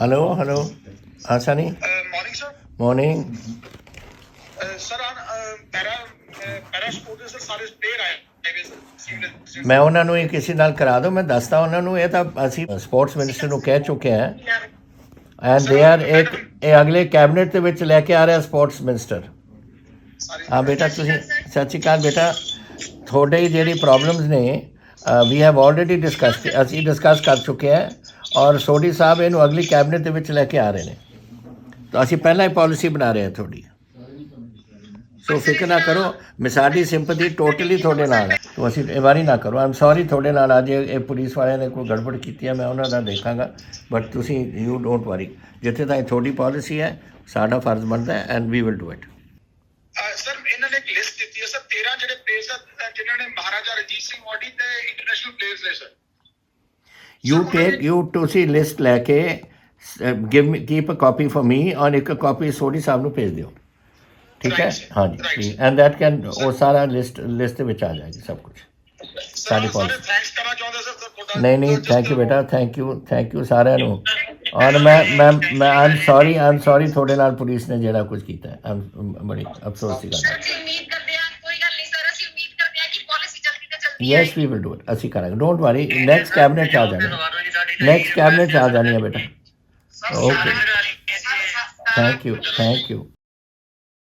Hello hello Uh, Sunny? Uh, morning, sir. Morning. Uh, sir, on uh, uh ਦੇ ਸਾਰੇ player ਆਏ ਮੈਂ ਉਹਨਾਂ ਨੂੰ ਇਹ ਕਿਸੇ ਨਾਲ ਕਰਾ ਦੋ ਮੈਂ ਦੱਸਦਾ ਉਹਨਾਂ ਨੂੰ ਇਹ ਤਾਂ ਅਸੀਂ ਸਪੋਰਟਸ ਮਿਨਿਸਟਰ ਨੂੰ ਕਹਿ ਚੁੱਕੇ ਹਾਂ। ਐਂਡ ਦੇ ਆਰ ਇੱਕ ਇਹ ਅਗਲੇ ਕੈਬਨਿਟ ਦੇ ਵਿੱਚ ਲੈ ਕੇ ਆ ਰਿਹਾ ਸਪੋਰਟਸ ਮਿਨਿਸਟਰ ਸਾਰੇ ਹਾਂ ਬੇਟਾ ਤੁਸੀਂ ਸਤਿ ਸ਼੍ਰੀ ਅਕਾਲ ਬੇਟਾ। ਤੁਹਾਡੇ ਜਿਹੜੀ ਪ੍ਰੋਬਲਮਸ ਨੇ ਵੀ ਹੈਵ ਆਲਰੇਡੀ ਡਿਸਕਸਡ ਅਸੀਂ ਡਿਸਕਸ ਕਰ ਚੁੱਕੇ ਹਾਂ। ਔਰ ਸੋਢੀ ਸਾਹਿਬ ਇਹਨੂੰ ਅਗਲੀ ਕੈਬਨਿਟ ਦੇ ਵਿੱਚ ਲੈ ਕੇ ਆ ਰਹੇ ਨੇ। ਤਾਂ ਅਸੀਂ ਪਹਿਲਾਂ ਹੀ ਪਾਲਿਸੀ ਬਣਾ ਰਹੇ ਹਾਂ ਤੁਹਾਡੀ। ਸੋ ਫਿਕਰ ਨਾ ਕਰੋ, ਮੈਂ ਸਿੰਪਥੀ ਟੋਟਲੀ ਤੁਹਾਡੇ ਨਾਲ ਹੈ। ਤੋ ਅਸੀਂ ਇਹ ਵਾਰੀ ਨਾ ਕਰੋ। ਆਮ ਸੌਰੀ ਤੁਹਾਡੇ ਨਾਲ ਅੱਜ ਇਹ ਪੁਲਿਸ ਵਾਲਿਆਂ ਨੇ ਕੋਈ ਗੜਬੜ ਕੀਤੀ ਹੈ, ਮੈਂ ਉਹਨਾਂ ਦਾ ਦੇਖਾਂਗਾ। ਬਟ ਤੁਸੀਂ ਯੂ ਡੋਂਟ ਵਰੀ ਜਿੱਥੇ ਤਾਈਂ ਤੁਹਾਡੀ ਪਾਲਿਸੀ ਹੈ, ਸਾਡਾ ਫਰਜ਼ ਬਣਦਾ ਹੈ and we will do it sir, ਇਹਨਾਂ ਨੇ ਇੱਕ ਲਿਸਟ ਦਿੱਤੀ ਹੈ, ਸਰ। 13 ਜਿਹੜੇ ਪਲੇਅਰਸ ਜਿਨ੍ਹਾਂ ਨੇ ਮਹਾਰਾਜਾ ਰਣਜੀਤ ਸਿੰਘ ਵਾਡੀ ਤੇ ਇੰਟਰਨੈਸ਼ਨਲ ਪਲੇਅਰਸ ਨੇ, ਸਰ। ਯੂ ਟੇਕ ਯੂ ਤੁਸੀਂ ਲਿਸਟ ਲੈ ਕੇ give me keep a copy for me ਔਰ ਇੱਕ ਕਾਪੀ ਸੋਢੀ ਸਾਹਿਬ ਨੂੰ ਭੇਜ ਦਿਓ ਠੀਕ ਹੈ. ਹਾਂਜੀ ਐਂਡ ਦੈਟ ਕੈਨ ਉਹ ਸਾਰਾ ਲਿਸਟ ਲਿਸਟ ਦੇ ਵਿੱਚ ਆ ਜਾਏਗੀ ਸਭ ਕੁਝ ਸਾਡੀ ਸਰ policy। ਸਾਰੇ ਥੈਂਕਸ ਕਰਨਾ ਚਾਹੁੰਦੇ ਸਰ ਤੁਹਾਡਾ ਨਹੀਂ ਨਹੀਂ ਥੈਂਕ ਯੂ ਬੇਟਾ ਥੈਂਕ ਯੂ ਥੈਂਕ ਯੂ ਸਾਰਿਆਂ ਨੂੰ ਔਰ ਮੈਂ ਮੈਂ ਮੈਂ ਆਮ ਸੌਰੀ ਆਮ ਸੌਰੀ ਤੁਹਾਡੇ ਨਾਲ ਪੁਲਿਸ ਨੇ ਜਿਹੜਾ ਕੁਝ ਕੀਤਾ ਹੈ ਆਮ ਬੜੀ ਅਫਸੋਸ ਦੀ ਗੱਲ ਹੈ ਅਸੀਂ ਉਮੀਦ ਕਰਦੇ ਹਾਂ ਕੋਈ ਗੱਲ ਨਹੀਂ ਸਰ ਅਸੀਂ ਉਮੀਦ ਕਰਦੇ ਹਾਂ ਕਿ ਪਾਲਿਸੀ ਜਲਦੀ ਤੋਂ ਜਲਦੀ yes we will do it ਅਸੀਂ ਕਰਾਂਗੇ। ਡੋਂਟ ਵਰੀ ਨੈਕਸਟ ਕੈਬਨਿਟ 'ਚ ਆ ਜਾਣੀ। ਨੈਕਸਟ ਕੈਬਨਿਟ 'ਚ ਆ ਜਾਣੀ ਹੈ ਬੇਟਾ. ਸਾਰੇ ਥੈਂਕ ਯੂ ਥੈਂਕ ਯੂ